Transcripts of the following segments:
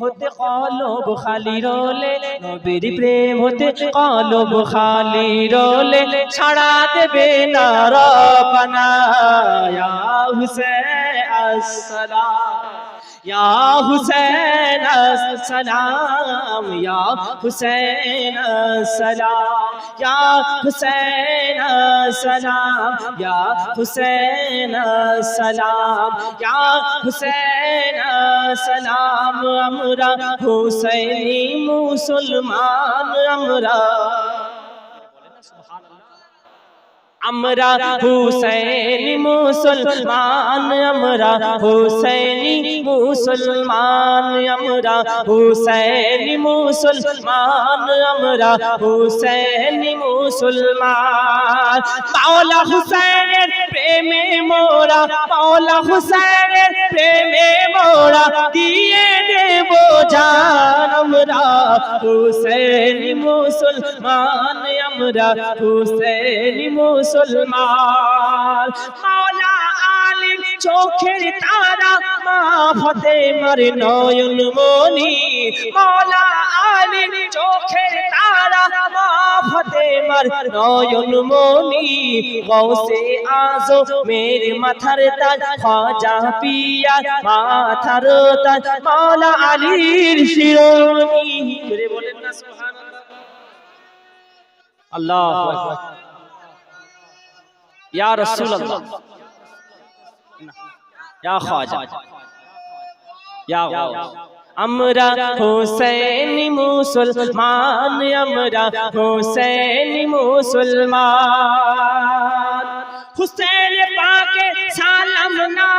হতে কলব খালি রোলে নবীর প্রেম হতে কলব খালি রোলে ছাড়া দেবে না রবানা হুসে আসসালাম। ইয়া হুসেন আসসালাম ইয়া হুসেন আসসালাম ইয়া হুসেন আসসালাম ইয়া হুসেন আসসালাম ইয়া হুসেন আসসালাম আমরা হুসাইনি মুসলমান আমরা আমরা হুসেনি মুসলমান, আমরা হুসেনি মুসলমান, আমরা হুসেনি মুসলমান, আমরা হুসেনি মুসলমান। মাওলা হুসেনের প্রেমে মোরা, মাওলা হুসেনের প্রেমে মোরা দিয়ে হুসেনি মুসলমান আমরা হুসেনি মুসলমান। মাওলা চোখের তারা মা ফতে মার নয়ন মনি মাওলা আলী চোখের তারা মা ফতে মার নয়ন মনি গৌসে আজো মেরে মাথার তাজ খাজা পিয়া মাথার তাজ মাওলা আলীর শিরোনি জোরে বলেন না, সুবহানাল্লাহ। আল্লাহু ইয়া রাসূলুল্লাহ। ইয়া খাজা ইয়া গাউস আমরা হুসেনি মুসলমান আমরা হুসেনি মুসলমান হুসেন পাকে সালাম না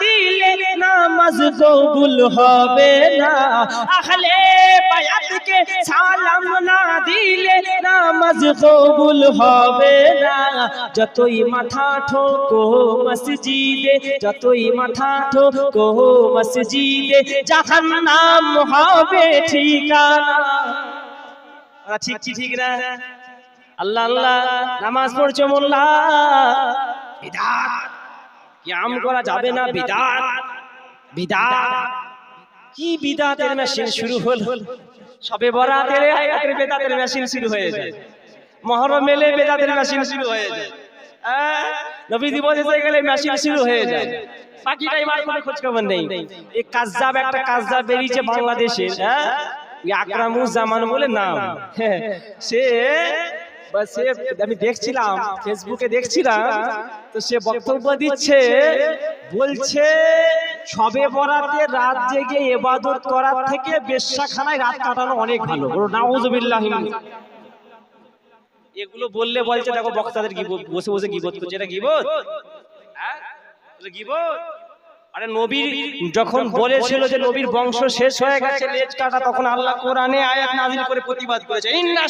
দিলে নামাজ কবুল হবে না। আহলে বায়াতকে সালাম না দিলে নামাজ কবুল হবে না। যতই মাথা ঠোকো মসজিদে, যতই মাথা ঠোকো মসজিদে, জাহান্নাম হবে ঠিকানা। ঠিক ঠিক না? আল্লাহ আল্লাহ, নামাজ পড়ছো মোল্লা? বিদাত। কিয়াম করা যাবে না বিদাত। বিদাত। কি বিদাতের মেশিন শুরু হল? সবে বরাতের বেদাতের মেশিন শুরু হয়ে যায়। মহরম বেদাতের মেশিন শুরু হয়ে যায়। নবী দিবস গেলে মেশিন শুরু হয়ে যায়। বাকিটাই খোঁজ খবর নেই। এই কাজজাব একটা কাজজাব বেরিয়েছে বাংলাদেশের হ্যাঁ? ওই আকরামুজ্জামান বলে নাম। হ্যাঁ, সে বা সে আমি দেখছিলাম ফেসবুকে দেখছিলাম তো সে বক্তব্য দিচ্ছে বলছে সবে বরাতে রাত জেগে এবাদত করার থেকে বেশ্যাখানায় রাত কাটানো অনেক ভালো। নাউজুবিল্লাহ এগুলো বললে বলছে দেখো বক্তাদের গিবত বসে বসে গিবত করছে। এটা গিবত? হ্যাঁ? গিবত? আরে নবীর যখন বলেছিল যে নবীর বংশ শেষ হয়ে গেছে লেজ কাটা তখন আল্লাহ কোরআনে আয়াত নাযিল করে প্রতিবাদ করেছে। ইন্না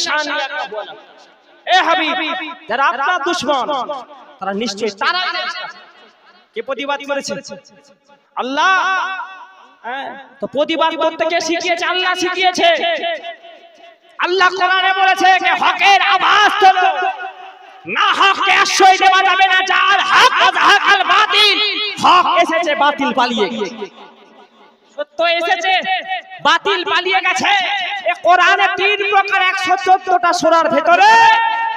বলা এ হাবিব যারা আপনার দুশমন তারা নিশ্চয়ই তারা কে প্রতিবাদ করেছে? আল্লাহ! হ্যাঁ, তো প্রতিবাদ করতে কে শিখিয়েছে? আল্লাহ শিখিয়েছে? আল্লাহ কোরআনে বলেছে যে হকের আওয়াজ তোলো। না হককে আশ্রয় দেওয়া যাবে না। যার হক আল বাতিল। হক এসেছে বাতিল পালিয়ে গিয়ে সত্য এসেছে বাতিল পালিয়ে গেছে। এ কোরআনে তিন প্রকার একশো চোদ্দটা সূরার ভেতরে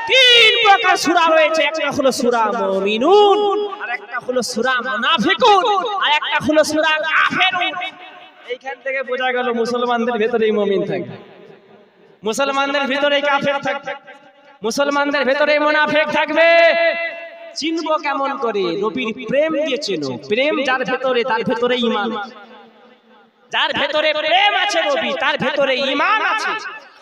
তিন প্রকার সূরা রয়েছে। একটা হলো সূরা মুমিনুন আর একটা হলো সূরা মুনাফিকুন আর একটা হলো সূরা কাফিরুন। এইখান থেকে বোঝা গেল মুসলমানদের ভেতরেই মুমিন থাকে। মুসলমানদের ভিতরেই কাফের থাকবে। মুসলমানদের ভেতরে মুনাফিক থাকবে। চিনবো কেমন করে? নবীর প্রেম দিয়ে চেনো। প্রেম যার ভেতরে, তার ভেতরে ঈমান যার ভেতরে প্রেম আছে নবী, তার ভেতরে ঈমান আছে।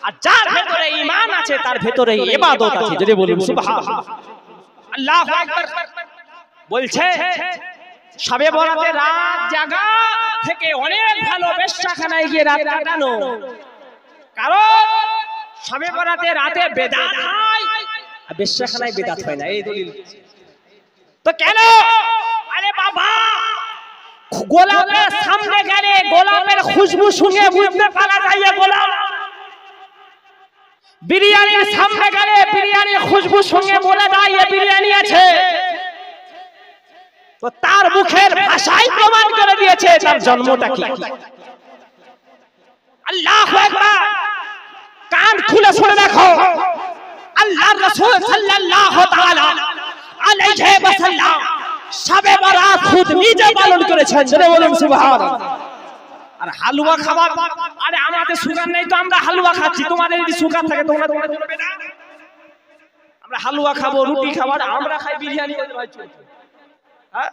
আর যার ভেতরে ঈমান আছে, তার ভেতরে ইবাদত আছে। যদি বলুন, সুবহানাল্লাহ। আল্লাহু আকবার। বলছে, সবে বরাতে রাত জাগা থেকে অনেক ভালো বেশ্যাখানায় গিয়ে রাত কাটানো কারণ সবে বরাতে রাতে বেদাত হয়, আর বেশ্যাখানায় বেদাত হয় না, এই দলিল। তো কেন? আরে বাবা, গোলাপের সামনে গেলে গোলাপের খুশবু শুনে বুঝতে পারা যায় গোলাপ। বিরিয়ানির সামনে গেলে বিরিয়ানির খুশবু সঙ্গে বলে যায় এ বিরিয়ানি আছে। তো তার মুখের ভাষাই প্রমাণ করে দিয়েছে তার জন্মটা কি। আল্লাহ কান খুলে শুনে দেখো। আল্লাহর রাসূল সাল্লাল্লাহু তাআলা আলাইহি ওয়াসাল্লাম শবে বরাত খুদ নিজে পালন করেছেন। জোরে বলুন, সুবহানাল্লাহ। আর হালুয়া খাবার? আরে আমাদের সুগার নেই তো আমরা হালুয়া খাচ্ছি। তোমাদের যদি সুগার থাকে তোমরা তোমরা বলবে না আমরা হালুয়া খাব রুটি খাবার আমরা খাই বিরিয়ানি। ওদের হয়। হ্যাঁ?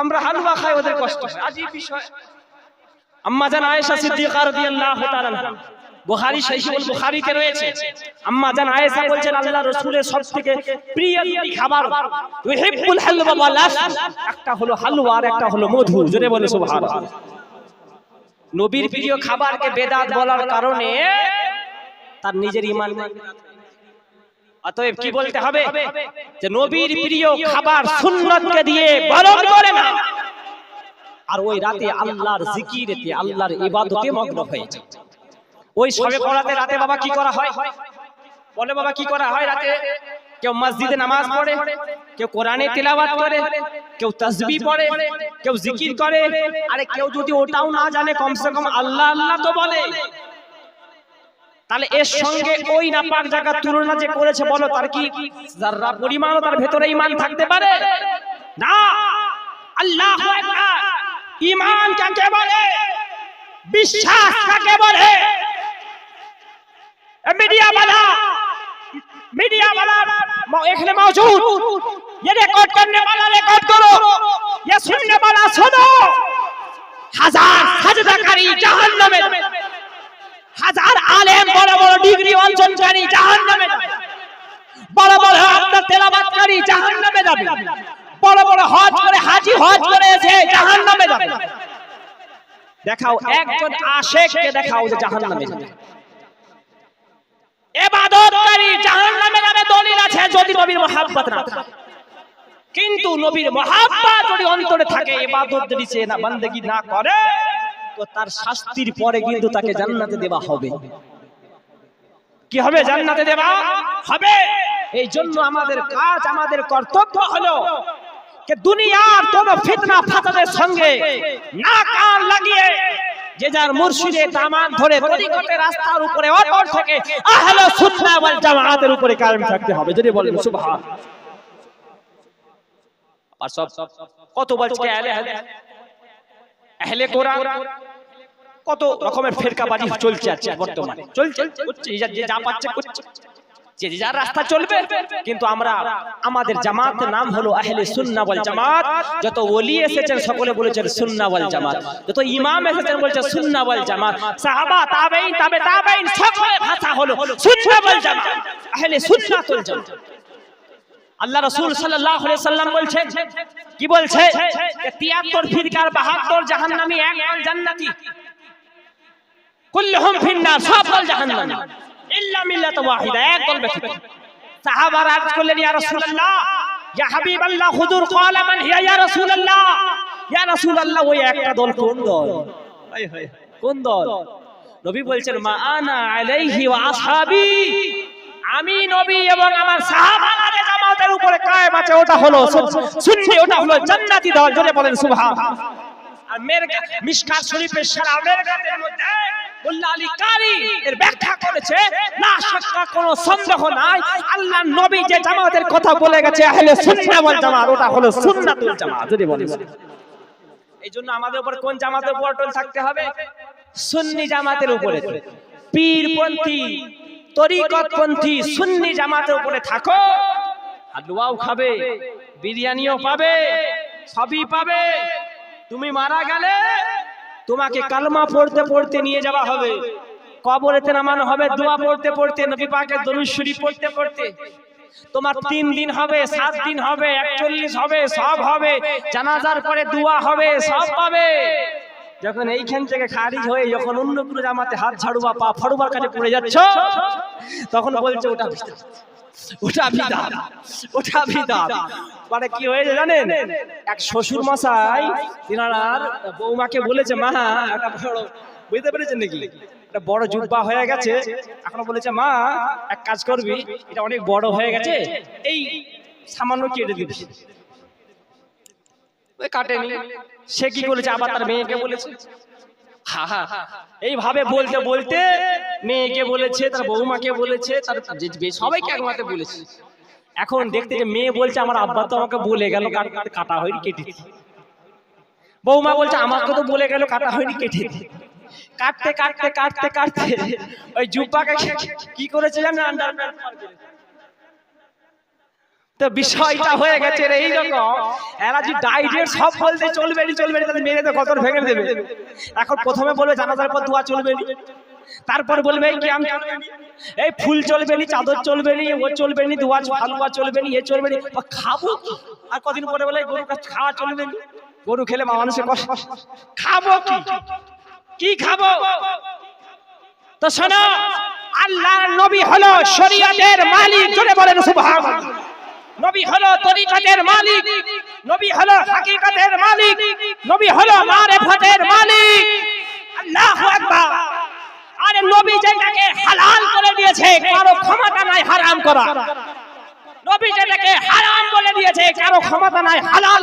আমরা হালুয়া খাই ওদের কষ্ট হয়। আজই বিষয়। আম্মা জান আয়েশা সিদ্দিকা রাদিয়াল্লাহু তাআলা বুখারী সহিহুল বুখারীতে রয়েছে। আম্মা জান আয়েশা বলছেন আল্লাহ রাসূলের সবথেকে প্রিয় দুটি খাবার। ইউহিব্বুল হালওয়া ওয়াল একটা হলো হালুয়া আর একটা হলো মধু। জোরে বলে সুবহানাল্লাহ। নবীর প্রিয় খাবারকে বেদাত বলার কারণে তার নিজের ইমান অতএব কি বলতে হবে? যে নবীর প্রিয় খাবার সুন্নতকে দিয়ে বরণ করে না। আর ওই রাতে আল্লাহর জিকিরেতে আল্লাহর ইবাদতে মগ্ন হয়ে যায়। ওই সবে পড়াতে রাতে বাবা কি করা হয়? বলে বাবা কি করা হয় রাতে? কেউ মসজিদে নামাজ পড়ে। কেউ কোরআনে তেলাওয়াত করে কেউ তাসবিহ পড়ে কেউ জিকির করে। আরে কেউ যদি ওটাও না জানে কমসে কম আল্লাহ আল্লাহ তো বলে। তাহলে এর সঙ্গে ওই নাপাক জায়গা তুলনা যে করেছে বলো তার কি যারা পরিমাণও তার ভেতরে ইমান থাকতে পারে? না! আল্লাহ! ইমান কাকে বলে? বিশ্বাস কাকে বলে? মিডিয়া वाला मीडिया वाला मौ- एखने मौजूद ये रिकॉर्ड करने वाला रिकॉर्ड करो ये सुनने वाला सुनो हजार सजदाकारी जहन्नमे হাজার আলেম বড় বড় ডিগ্রি অর্জনকারী জাহান্নামে যাবে বড় বড় আপনার তেলাবাতকারী জাহান্নামে যাবে বড় বড় হজ করে হাজি হজ করে এসে জাহান্নামে যাবে দেখাও একজন আশেককে দেখাও যে জাহান্নামে যাবে যাবে দলিল আছে, যদি নবীর মহাব্বত না থাকে। কিন্তু নবীর মহাব্বত যদি অন্তরে থাকে, ইবাদত না বান্দেগি না করে, তো তার শাস্তির পরে কিন্তু তাকে জান্নাতে দেওয়া হবে। কি হবে? জান্নাতে দেওয়া হবে। এই জন্য আমাদের কাজ, আমাদের কর্তব্য হলো যে দুনিয়ার কোন ফিতনা ফাসাদের সঙ্গে না কান লাগিয়ে যে যার মুর্শিদে দামান ধরে তরিকতের রাস্তার উপরে অটল থেকে আহলে সুন্নাহ ওয়াল জামাতের উপরে কায়েম থাকতে হবে। যদি বলেন সুবহান। আর সব কত বলছে আহলে আহলে কোরআন কত রকমের ফেরকাবাজি চলছে আছে বর্তমানে। চলছে হচ্ছে যে যা পাচ্ছে করছে। যে যার রাস্তা চলবে, কিন্তু আমরা আমাদের জামাত নাম হলো আহলে সুন্নাহ ওয়াল জামাত। যত ওলি এসেছেন, সকলে বলেছেন সুন্নাহ ওয়াল জামাত। যত ইমাম এসেছেন বলেছে সুন্নাহ ওয়াল জামাত। সাহাবা, তাবেঈন, তাবে তাবেঈন, সকলের ভাষা হলো সুন্নাহ ওয়াল জামাত। আহলে সুন্নাতুল জামাত। আল্লাহ রাসূল সাল্লাল্লাহু আলাইহি সাল্লাম বলছেন, কি বলছে? যে 73 ফিরকার 72 জাহান্নামী এক দল জান্নাতি। কুল্লুহুম ফিন্নার, সব জাহান্নামী। ইল্লা মিল্লাত ওয়াহিদা, এক দল ব্যতীত সাহাবারা আরজ করলেন, ইয়া রাসূলুল্লাহ, ইয়া হাবিবাল্লাহ, হুজুর ক্বালা, মান হিয়া ইয়া রাসূলুল্লাহ? ইয়া রাসূলুল্লাহ, ওই একটা দল কোন দল? কোন দল? নবী বলছেন, মা আনা আলাইহি ওয়া আসহাবি। আমি নবী এবং আমার সাহাবারা যে জামাতের উপরে কায়েম আছে, ওটা হলো সুন্নি, ওটা হলো জান্নাতি দল। জোরে বলেন, সুবহান। আর মেরকা মিশকাত শরীফের সারা আমেরিকাতের মধ্যে কোনো সন্দেহ আল্লাহ নবী যে জামাতের কথা বলে গেছে এই জন্য আমাদের কোন জামাতের উপর থাকতে হবে? সুন্নি জামাতের উপরে। পীরপন্থী সুন্নি জামাতের উপরে থাকো। হালুয়াও খাবে, বিরিয়ানিও পাবে, সবই পাবে। তুমি মারা গেলে তোমাকে কালমা পড়তে পড়তে নিয়ে যাওয়া হবে। কবরেতে নামানো হবে, দোয়া পড়তে পড়তে, নবী পাকের দরুদ শরীফ পড়তে পড়তে। তোমার তিন দিন হবে, সাত দিন হবে, একচল্লিশ হবে, সব হবে, জানাজার পরে দোয়া হবে, সব পাবে। যখন এইখান থেকে খারিজ হয়ে যখন অন্য কোনো জামাতে হাত ঝাড়ুবা পা ফাড়ুবার কাছে পড়ে যাচ্ছ, তখন বলছে ওটা ওটা বিদাত ওটা বিদাত মানে কি হয়েছে জানেন? এক শ্বশুর মশাই তিনার বৌমাকে বলেছে, মা, একটা বড় বুঝতে পেরেছেন নাকি? একটা বড় জুব্বা হয়ে গেছে। এখন বলেছে, মা, এক কাজ করবি, এটা অনেক বড় হয়ে গেছে। এই সামান্য কেটে দিবি। কাটেনি। সে কি করেছে? আবার তার মেয়েকে বলেছে। এইভাবে বলতে বলতে মেয়েকে বলেছে তার বৌমাকে বলেছে তার সবাইকে একমাত্র বলেছে। এখন দেখতে যে মেয়ে বলছে আমার আব্বা তো আমাকে বলে গেল কাট- কাটা হয়নি কেটে বৌমা বলছে আমাকে তো বলে গেল কাটা হয়নি কেটে। কাটতে কাটতে কাটতে কাটতে। ওই জুব্বাকে কি করেছে জানেন করেছে। তো বিষয়টা হয়ে গেছে রে এইরকম। এরা যে ডাইরেক্ট সব বলতে চলবে নি চলবে নি তাহলে মেরে তো কত ভেঙে দেবে। এখন প্রথমে বলবে জানাজার পর দোয়া চলবে নি। তারপর বলবে এই চলবে নি, এই ফুল চলবে নি চাদর চলবে নি ও চলবে নি দোয়া হালুয়া চলবে নি এ চলবে নি খাব কি? আর কদিন পরে বলে গরু খাওয়া চলবে নি। গরু খেলে মানুষের কষ্ট। খাব কি? কি খাব? তো শোনো আল্লাহর নবী হলো শরীয়তের মালিক জোরে বলেন সুবহানাল্লাহ। নবী হলো তরিকাতের মালিক, নবী হলো হাকিকাতের মালিক, নবী হলো মারেফাতের মালিক। আল্লাহু আকবার। আরে নবী যেটাকে হালাল করে দিয়েছে, কারও ক্ষমতা নাই হারাম করা। নবী যেটাকে হারাম বলে দিয়েছে, কারও ক্ষমতা নাই হালাল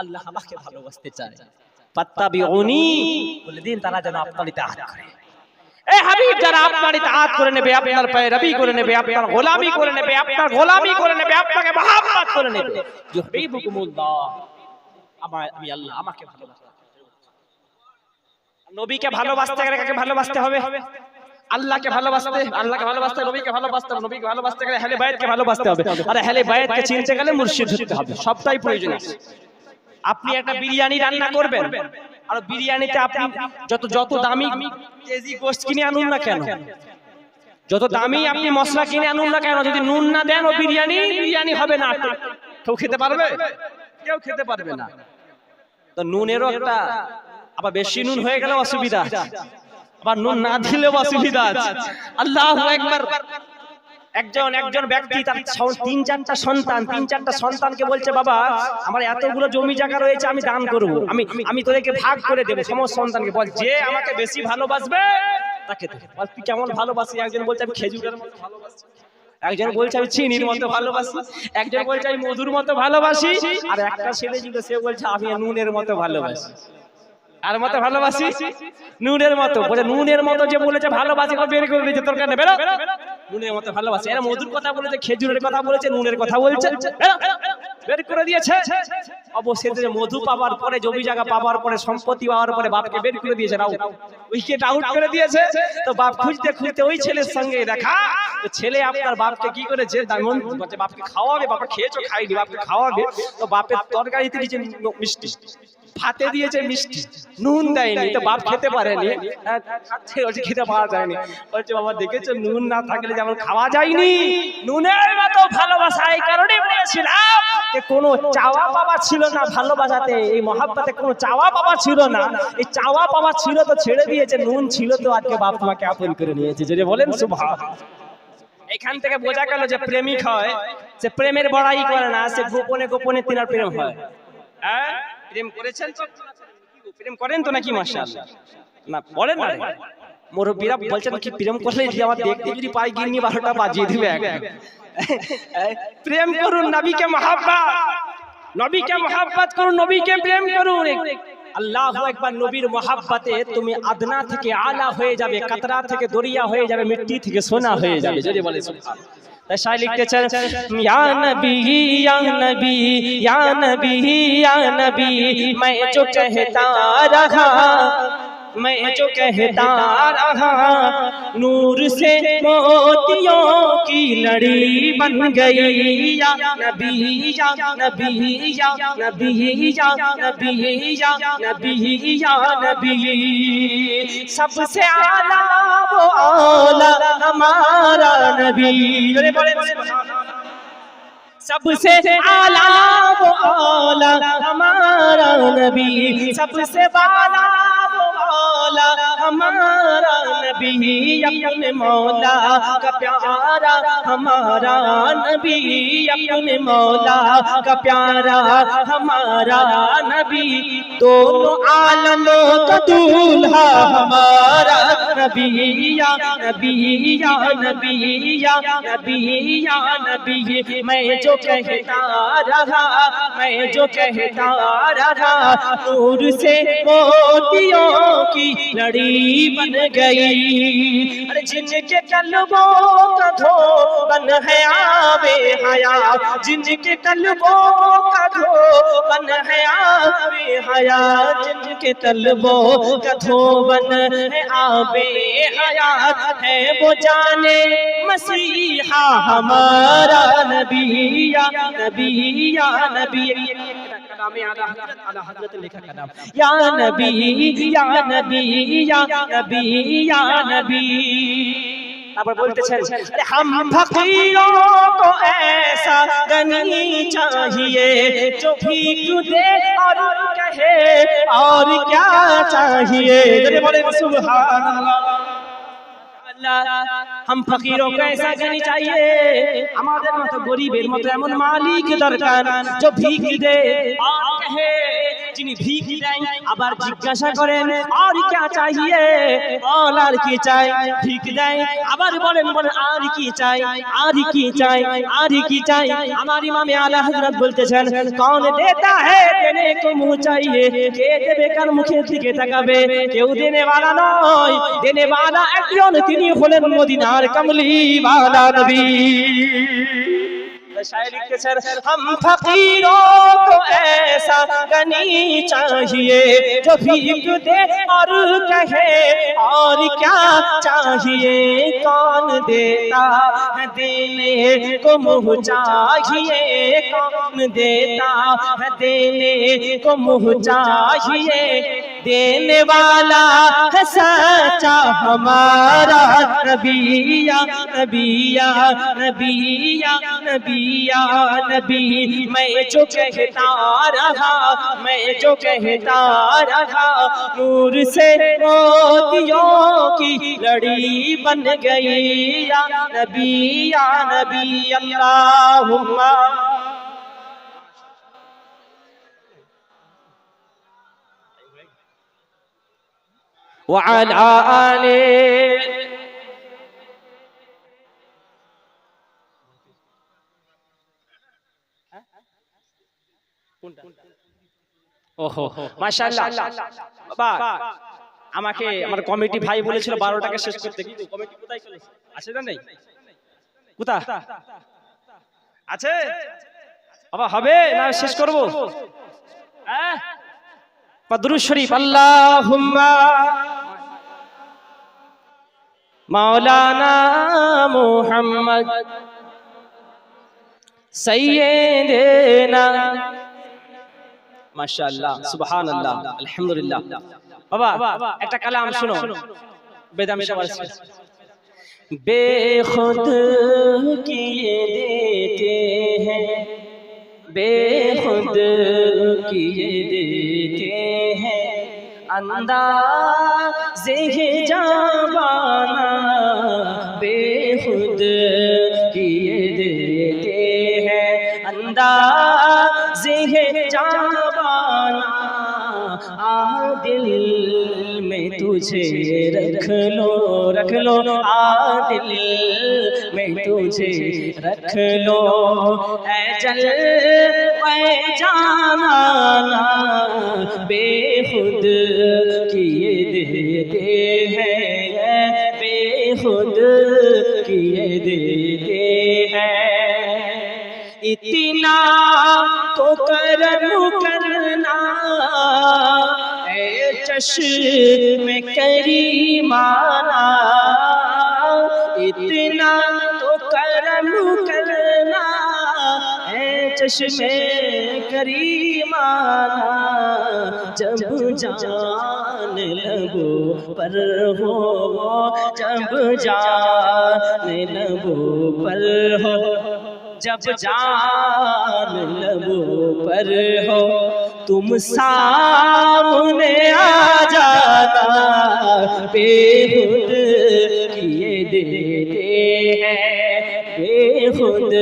আল্লাহ আমাকে ভালোবাসতে চায়। তারা যেন আপনার করে। হাবিব, যারা আপনার করে নেবে, আপনার রবি করে নেবে, আপনার গোলামি করে নেবে, আপনার গোলামি করে নেবে, আপনাকে মহব্বত করে নেবে। আমার, আমি আল্লাহ আমাকে নবীকে ভালোবাসতে গেলে কাকে ভালোবাসতে হবে? আল্লাহকে ভালোবাসতে আল্লাহকে ভালোবাসতে, নবীকে ভালোবাসতে হবে নবীকে ভালোবাসতে গেলে হেলে ভালোবাসতে হবে। আর হেলে বাইতকে চিনতে গেলে মুর্শিদ হতে হবে। সবটাই প্রয়োজন আছে। আপনি একটা বিরিয়ানি রান্না করবেন। আর বিরিয়ানিতে আপনি যত যত দামি কেজি গোশত কিনে আনুন না কেন? যত দামি আপনি মশলা কিনে আনুন না কেন? যদি নুন না দেন ও বিরিয়ানি বিরিয়ানি হবে না কেউ খেতে পারবে? কেউ খেতে পারবে না। তো নুনেরও একটা আবার বেশি নুন হয়ে গেলে অসুবিধা আবার নুন না দিলেও অসুবিধা আছে। আল্লাহ একবার একজন একজন ব্যক্তি তার তিন চারটা সন্তান তিন চারটা সন্তানকে বলছে বাবা আমার এতগুলো জমি জায়গা রয়েছে আমি দান করব। আমি আমি তোদেরকে ভাগ করে দেবো সমস্ত সন্তানকে বল যে আমাকে বেশি ভালোবাসবে তাকে। বল তুই কেমন ভালোবাসি? একজন বলছে আমি খেজুরের মতো ভালোবাসি। একজন বলছে আমি চিনির মতো ভালোবাসি। একজন বলছে আমি মধুর মতো ভালোবাসি। আর একটা ছেলে ছিল সে বলছে আমি নুনের মতো ভালোবাসি। আর মতো ভালোবাসি? নুনের মতো। বলে নুনের মতো যে বলেছে ভালোবাসি বের করে দিয়েছে তোর কানে বেরো নুনের মতো ভালোবাসি। এরা মধুর কথা বলেছে খেজুরের কথা বলেছে নুনের কথা বলছে বের করে দিয়েছে। অবশেষে মধু পাওয়ার পরে জমি জায়গা পাওয়ার পরে সম্পত্তি পাওয়ার পরে বাপকে বের করে দিয়েছে আউট উইকেট আউট করে দিয়েছে। তো বাপ খুঁজতে খুঁজতে ওই ছেলের সঙ্গে দেখা। তো ছেলে আপনার বাপকে কি করেছে? মন বাপকে খাওয়াবে বাপা খেয়েছো খাইনি বাপকে খাওয়াবে। তো বাপের তরকারিতে দিয়েছে মিষ্টি। ভাতে দিয়েছে মিষ্টি। নুন দেয়নি তো বাপ খেতে পারেনি। হ্যাঁ, খেতে পাওয়া যায়নি। বলছে বাবা দেখেছ নুন না থাকলে যেমন খাওয়া যায়নি? নুনের মতো ভালোবাসা এই কারণে যে কোনো চাওয়া পাওয়া ছিল না ভালোবাসাতে। এই মহাব্বাতে কোনো চাওয়া পাওয়া ছিল না। এই চাওয়া পাওয়া ছিল তো ছেড়ে দিয়েছে নুন ছিল তো আজকে বাপ মাকে আপন করে নিয়েছে। যে বলেন সুভা। এখান থেকে বোঝা গেল যে প্রেমিক হয় সে প্রেমের বড়াই করে না সে গোপনে গোপনে তিনার প্রেম হয়। হ্যাঁ? প্রেম করেছেন প্রেম করেন তো নাকি মাশাআল্লাহ? না বলেন না। মুরব্বীরা বলছেন কি প্রেম করলে যদি আমার দেখতে যদি পাই গিয়ে নিয়ে বারোটা বাজিয়ে দিবে প্রেম করুন নবীকে মহাব্বত। নবীকে মহাব্বত করুন নবীকে প্রেম করুন। আল্লাহ একবার নবীর মহাব্বতে তুমি আদনা থেকে আলা হয়ে যাবে কাতরা থেকে দরিয়া হয়ে যাবে মিট্টি থেকে সোনা হয়ে যাবে। যদি বলে সুবহানাল্লাহ। তাই শায় লিখতেছেন ইয়া নবী ইয়া নবী ইয়া নবী ইয়া নবী मैं जो कहता रहा میں جو کہتا رہا نور سے موتیوں کی لڑی بن گئی یا نبی یا نبی یا نبی یا نبی یا نبی یا نبی سب سے عالی وہ عالی ہمارا نبی۔ سب سے عالی وہ عالی ہمارا نبی۔ سب سے بالا مولا، ہمارا نبی اپنے مولا کا پیارا، ہمارا نبی اپنے مولا کا پیارا، ہمارا نبی دونوں عالموں کا دولہا، ہمارا نبی یا نبی یا نبی یا نبی یا نبی، میں جو کہتا رہا، میں جو کہتا رہا، نور سے موتیوں کلبوں کی لڑی بن گئی۔ ارے جن کے کلبوں کا دھو بن ہے آب حیا، جن کے کلبوں کا دھو بن ہے آب حیا، جن کے کلبوں کا دھو بن ہے آب حیا۔ ہے وہ جانے مسیحا ہمارا نبی، یا نبی یا نبی۔ یان یا نبی یا نبی یا نبی بی اپنی ہم ایسا گنی چاہیے چوپھی تجا چاہیے۔ سبحان اللہ۔ हम फकीरों को ऐसा गनी चाहिए, हमारे मत गरीबेर मत এমন মালিক দরকার আবার জিজ্ঞাসা করেন আর কে চাইয়ে আর কি চাই ভিক দেন আবার বলেন বলেন আর কি চাই আর কি চাই আর কি চাই আমার ইমামে আলা হযরত বলতেছেন কোন দেতা হে দেনে কো কে দেবে কার মুখের দিকে তাকাবে কেউ দেনে वाला নয় দেনে वाला একজন তিনি হলেন মদিনার কামলি বালা নবী شاعر ہم فقیروں کو ایسا گنی چاہیے جو بھیگ دے اور کہے اور کیا چاہیے؟ کون دیتا ہے دینے کو مہ چاہیے؟ کون دیتا ہے دینے کو مہ چاہیے؟ دینے والا سچا ہمارا نبی نبی نبی نبی نبی۔ میں جو کہتا رہا، میں جو کہتا رہا، نور سے موتیوں کی لڑی بن گئی۔ یا نبی یا نبی، اللہ۔ وعلى آله ওহো মাশাআল্লাহ বাবা আমাকে আমার কমিটি ভাই বলেছিল বারোটাকে শেষ করতে কিন্তু কমিটি কোথায় চলে আছে না নেই কোথা আছে বাবা হবে না শেষ করব হ্যাঁ পদরুদ শরীফ আল্লাহুম্মা مولانا محمد، سیدنا মাশাআল্লাহ সুবহানাল্লাহ আলহামদুলিল্লাহ کلام سنو۔ بیدہ শুনো বেদামি সবার بے خود کیے دیتے ہیں۔ بے خود کیے دیتے ہیں۔ انداز جاوانا بے خود کیے دیتے ہیں انداز جاوانا آ دل تجھے رکھ لو رکھ لو، عادل، میں تجھے رکھ لو۔ اے جل، اے جانانا بے خود کیے دیتے ہیں، بے خود کیے دیتے ہیں۔ اتنا تو کرم کر چشم کریمانا اتنا تو کرم کرنا، اے چشم کریمانا جب جان لگو پر ہو، جب جان لگو پر ہو۔ جب جان لگو پر ہو۔ تم سامنے آ جانا بے خود کیے دیتے ہیں بے خود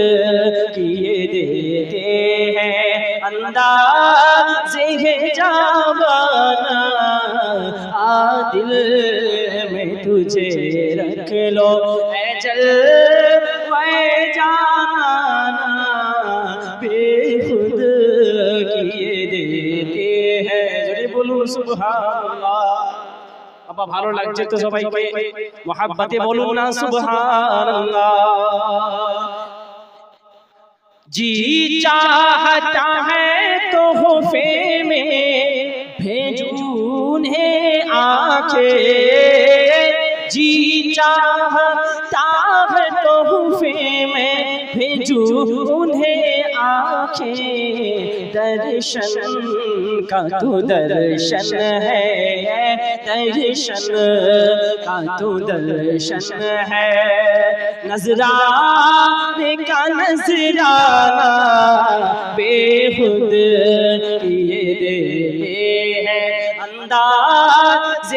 ভালো লাগছে তো সবাইকে মহাব্বতে বলুন না সুবহানাল্লাহ जी चाहता है तो हुफे में भेजूं उन्हें आंखें जी चाहता है तो हुफे में भेजूं उन्हें درشن کا تو درشن ہے درشن کا تو ہے نظرانے کا نظرانہ بے خود کیے دیتے ہیں انداز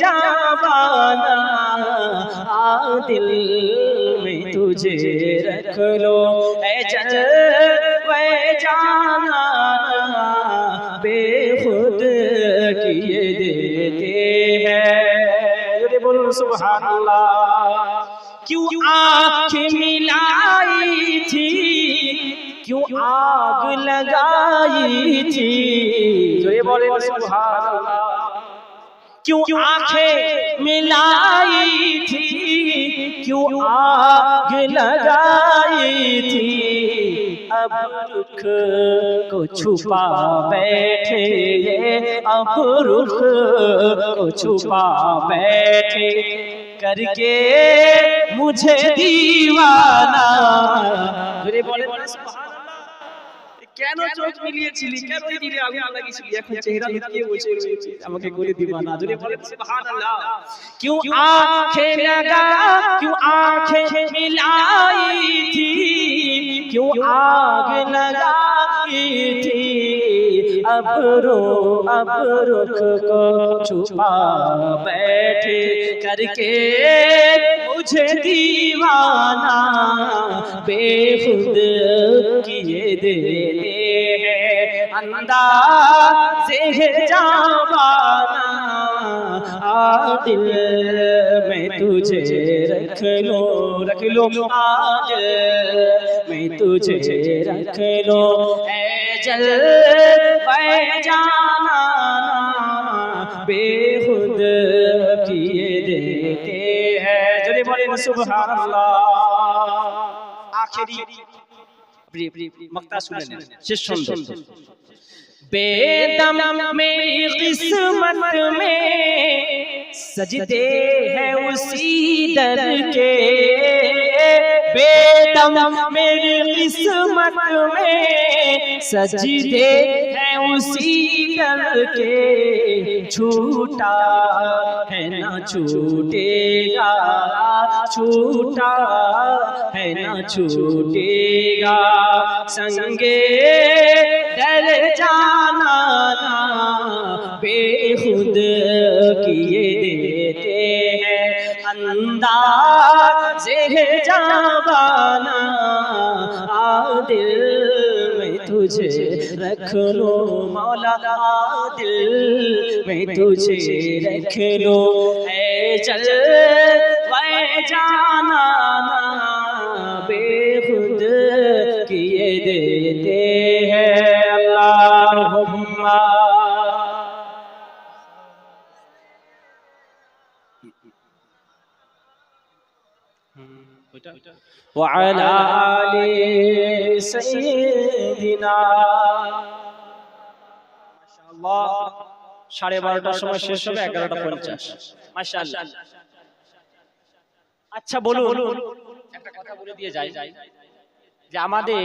جاوانا دل میں تجھے رکھ لو اے جل کیوں آنکھیں ملائی تھی؟ کیوں آگ لگائی تھی؟ اب رخ کو چھپا بیٹھے یہ اب رخ کو چھپا بیٹھے کر کے مجھے دیوانہ۔ بولے بولے سبحان اللہ কেন চোখ মিলিয়েছিলি কেন এই দিলে আগুন লাগিয়েছিলি এখন চেহারা লুকিয়ে বসে রয়েছে আমাকে করে দিবা না জোরে বলে সুবহানাল্লাহ क्यों आंखें लगा क्यों आंखें मिलाई थी क्यों आग लगाई थी اب رو اب رخ کو چھپا بیٹھ کر کے مجھے دیوانا بے خود کیے دیتے ہیں انداز جاوانا عادل میں تجھے رکھ لو رکھ لو آج میں تجھے رکھ لو اے چل پہ جانا بے خود کیے دیتے ہیں۔ جلے بولے سبحان اللہ۔ آخری مقتہ سننے شش دو۔ بے دم میری قسمت میں سجدے ہیں اسی در کے۔ بیدم میری قسمت میں سجدے ہیں اسی در کے چھوٹا ہے نہ چھوٹے گا چھوٹا ہے نہ چھوٹے گا سنگے دل جانا بے خود کیے دے अंदाज़े जावाना आ दिल में तुझे रख लो मौला आ दिल में तुझे रख लो ऐ चल वै जाना وعلى آل سيدنا মাশাআল্লাহ সাড়ে বারোটার সময় শেষ হবে এগারোটা পঞ্চাশ মাশাআল্লাহ আচ্ছা বলুন একটা কথা বলে দিয়ে যাই যে আমাদের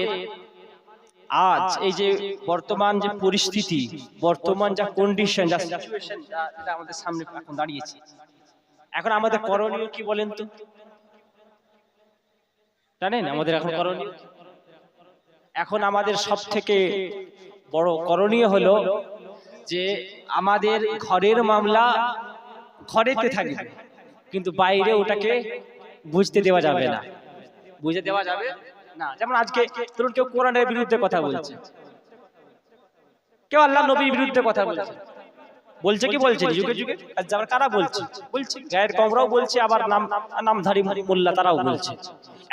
আজ এই যে বর্তমান যে পরিস্থিতি বর্তমান যা কন্ডিশন যা সিচুয়েশন যেটা আমাদের সামনে এখন দাঁড়িয়েছে এখন আমাদের করণীয় কি বলেন তো জানেন? আমাদের এখন করণীয় এখন আমাদের সব থেকে বড় করণীয় হলো যে আমাদের ঘরের মামলা ঘরেতে থাকবে। কিন্তু বাইরে ওটাকে বুঝতে দেওয়া যাবে না। বুঝে দেওয়া যাবে না। যেমন আজকে ধরুন কেউ কোরআনের বিরুদ্ধে কথা বলছে। কেউ আল্লাহ নবীর বিরুদ্ধে কথা বলছে। বলছে কি বলছে যুগে যুগে? আর যারা কারা বলছে? বলছে? গায়ের কমরাও বলছে আবার নাম নামধারী মোল্লা তারাও বলছে।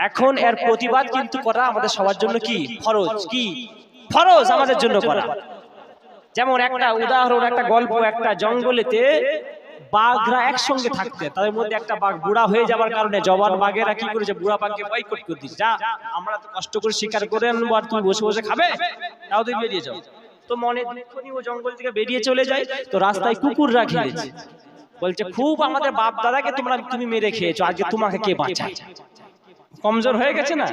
এখন এর প্রতিবাদ কিন্তু করা আমাদের সবার জন্য কি? ফরজ। কি? ফরজ আমাদের জন্য করা। যেমন একটা উদাহরণ একটা গল্প একটা জঙ্গলেতে বাঘরা একসঙ্গে থাকতে। তাদের মধ্যে একটা বাঘ বুড়া হয়ে যাওয়ার কারণে জবান বাঘেরা কি করেছে? বুড়া বাঘকে বয়কট করে দিচ্ছে যা আমরা তো কষ্ট করে শিকার করে আনব আর তুমি বসে বসে খাবে? তাও তুমি বেরিয়ে যাও। তো মনে দুঃখ ও জঙ্গল থেকে বেরিয়ে চলে যায়, তো রাস্তায় কুকুর রাখিয়েছে বলছে, খুব আমাদের বাপ দাদাকে তোমরা তুমি মেরে খেয়েছো, আজকে তোমাকে কে বাঁচায়? কমজোর হয়ে গেছে না?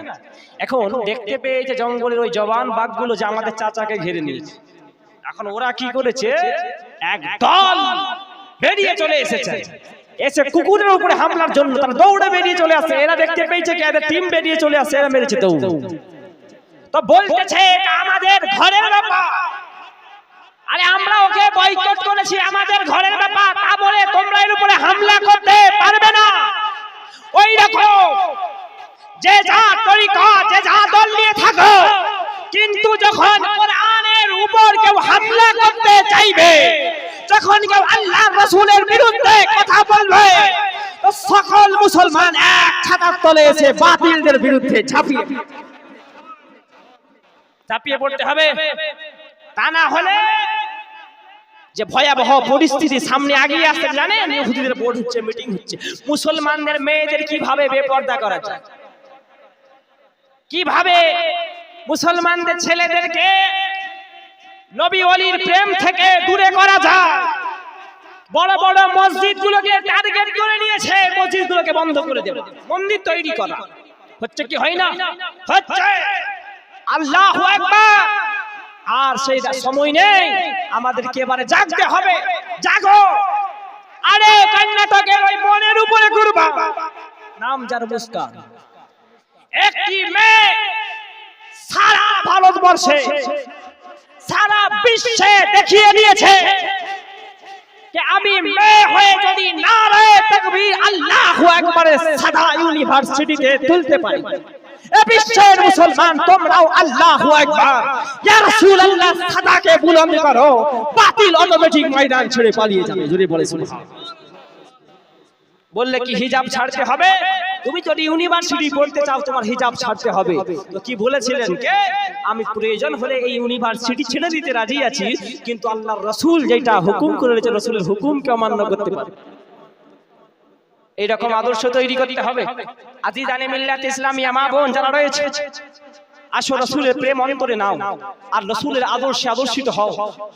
এখন দেখতে পেয়েছে জঙ্গলের ওই জবান বাঘগুলো যে আমাদের চাচাকে ঘিরে নিয়েছে। এখন ওরা কি করেছে? এক দল বেরিয়ে চলে এসেছে। এসে কুকুরের উপরে হামলার জন্য তারা দৌড়ে বেরিয়ে চলে আসে। এরা দেখতে পেয়েছে কি? এদের টিম বেরিয়ে চলে আসে, এরা মেরেছে দৌড় তো বলতেছে আমাদের ঘরের ব্যাপার। আরে আমরা ওকে বয়কট করেছি, আমাদের ঘরের ব্যাপার, তা বলে তোমরা উপরে হামলা করতে পারবে না। ওই রকম যে যা তরিকা যে যা দল নিয়ে থাকো, কিন্তু যখন কোরআনের উপর কেউ হামলা করতে চাইবে, যখন কেউ আল্লাহ রসুলের বিরুদ্ধে কথা বলবে সকল মুসলমান এক ছাতার তলে এসে বাতিলদের বিরুদ্ধে ঝাঁপিয়ে ঝাঁপিয়ে পড়তে হবে। তা না হলে যে ভয়াবহ পরিস্থিতি সামনে আগিয়ে আসতে জানেন? ইহুদিদের বোর্ড হচ্ছে, মিটিং হচ্ছে। মুসলমানদের মেয়েদের কীভাবে বেপর্দা করা যায়? কীভাবে মুসলমানদের ছেলেদেরকে নবী অলির প্রেম থেকে দূরে করা যায়? বড় বড় মসজিদ গুলোকে টার্গেট করে নিয়েছে মসজিদ গুলোকে বন্ধ করে দেবে। মন্দির তৈরি করা। হচ্ছে কি হয় না? হচ্ছে। আল্লাহ একবার আর সেই সময় নেই। আমাদেরকে এবারে জাগতে হবে। জাগো। আরে কর্ণাটকের ওই মনের উপরে করবা নাম যার মুস্কান। একটি মেয়ে সারা ভারতবর্ষে সারা বিশ্বে দেখিয়ে দিয়েছে যে আমি মেয়ে হয়ে যদি না রয়ে তাকবীর আল্লাহু আকবারে সাদা ইউনিভার্সিটিতে তুলতে পারি। বিশ্বের মুসলমান, তোমরাও ইয়া রাসূলুল্লাহ, সাদাকে বুলন্দ করো। বাতিল অটোমেটিক ময়দান ছেড়ে পালিয়ে যাবে। জোরে বলে বললে কি হিজাব ছাড়তে হবে? তুমি যদি ইউনিভার্সিটি পড়তে চাও, তোমার হিজাব ছাড়তে হবে। তো কি বলেছিলেন কে? আমি প্রয়োজন হলে এই ইউনিভার্সিটি ছেড়ে দিতে রাজি আছি, কিন্তু আল্লাহর রসুল যেটা হুকুম করেছে, রসুলের হুকুমকে অমান্য করতে পারে। এইরকম আদর্শ তৈরি করতে হবে। আজি জানে মিল্লাত ইসলামিয়া মা বোন যারা রয়েছে আসো রসুলের প্রেম অন্তরে নাও। আর রসুলের আদর্শে আদর্শিত হও।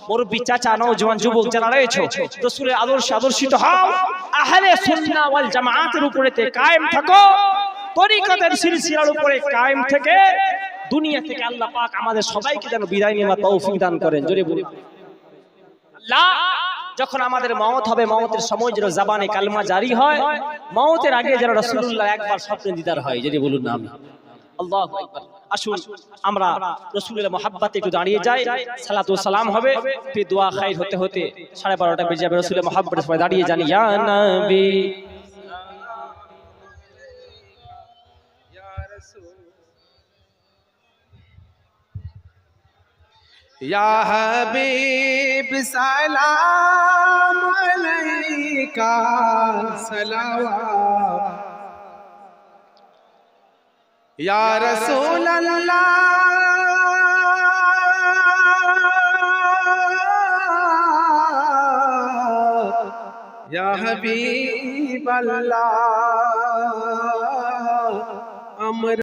মুরব্বী চাচা নওজোয়ান যুবক যারা রয়েছে রসুলের আদর্শে আদর্শিত হও। আহলে সুন্নাহ ওয়াল জামাআতের উপরেতে কায়েম থাকো। তরিকতের সিলসিলার উপরে কায়েম থেকে দুনিয়া থেকে আল্লাহ পাক আমাদের সবাইকে যেন বিদায় নেওয়ার তৌফিক দান করেন। জোরে বলুন। আল্লাহ যখন আমাদের মমত হবে মমতের সময় যেন জাবানে কালমা জারি হয় মমতের আগে যেন রসুল্লাহ একবার স্বপ্নে দিদার হয়, যদি বলুন না আমি। আসুন, আমরা রসুলের মহাব্বাতে একটু দাঁড়িয়ে যাই, সালাতু সালাম হবে দোয়া খাই হতে হতে সাড়ে বারোটা বেজে যাবে, রসুলের মহাব্বাতে সবাই দাঁড়িয়ে জানি ইয়া या हबीब सलाम अलैका सलावा या रसूल अल्लाह या हबीब अल्लाह अमर